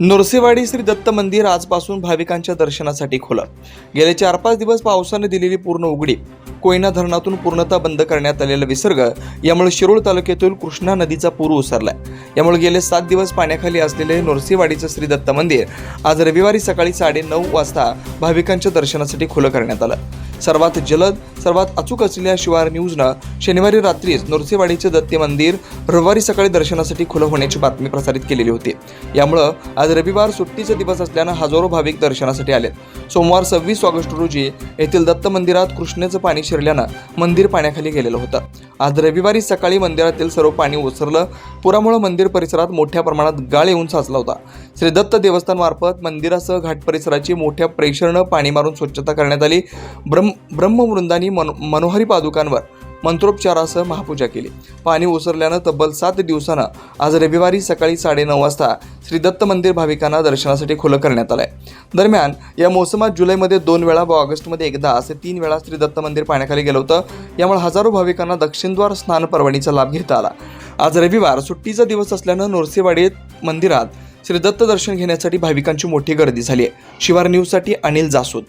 नरसेवाडी श्री दत्त मंदिर आजपासून भाविकांच्या दर्शनासाठी खुलं. गेले चार पाच दिवस पावसाने दिलेली पूर्ण उघडी. कोयना धरणातून पूर्णतः बंद करण्यात आलेला विसर्ग यामुळे शिरोळ तालुक्यातील कृष्णा नदीचा पूर ओसरलाय. यामुळे गेले सात दिवस पाण्याखाली असलेले नरसेवाडीचं श्री दत्त मंदिर आज रविवारी सकाळी साडे नऊ वाजता भाविकांच्या दर्शनासाठी खुलं करण्यात आलं. सर्वात जलद सर्वात अचूक असलेल्या शिवार न्यूजनं शनिवारी रात्रीच नृसिंहवाडीचे दत्त मंदिर रविवारी सकाळी दर्शनासाठी खुलं होण्याची बातमी प्रसारित केलेली होती. यामुळं आज रविवार सुट्टीचा दिवस असल्यानं हजारो भाविक दर्शनासाठी आले सोमवार सव्वीस ऑगस्ट रोजी येथील दत्त मंदिरात कृष्णेचं पाणी शिरल्यानं मंदिर पाण्याखाली गेलेलं होतं. आज रविवारी सकाळी मंदिरातील सर्व पाणी ओसरलं पुरामुळे मंदिर परिसरात मोठ्या प्रमाणात गाळ येऊन साचला होता. श्री दत्त देवस्थानमार्फत मंदिरासह घाट परिसराची मोठ्या प्रेशरनं पाणी मारून स्वच्छता करण्यात आली. ब्रह्म ब्रह्मवृंदानी मनो मनोहरी पादुकांवर मंत्रोपचारासह महापूजा केली. पाणी ओसरल्यानं तब्बल सात दिवसानं आज रविवारी सकाळी साडेनऊ वाजता श्री दत्त मंदिर भाविकांना दर्शनासाठी खुलं करण्यात आलंय. दरम्यान या मोसमात जुलैमध्ये दोन वेळा व ऑगस्टमध्ये एकदा असे तीन वेळा श्री दत्त मंदिर पाण्याखाली गेलं होतं. यामुळे हजारो भाविकांना दक्षिणद्वार स्नान पर्वणीचा लाभ घेता आला. आज रविवार सुट्टीचा दिवस असल्यानं नरसेवाडीत मंदिरात श्री दत्त दर्शन घेण्यासाठी भाविकांची मोठी गर्दी झाली आहे. शिवार न्यूजसाठी अनिल जासूद.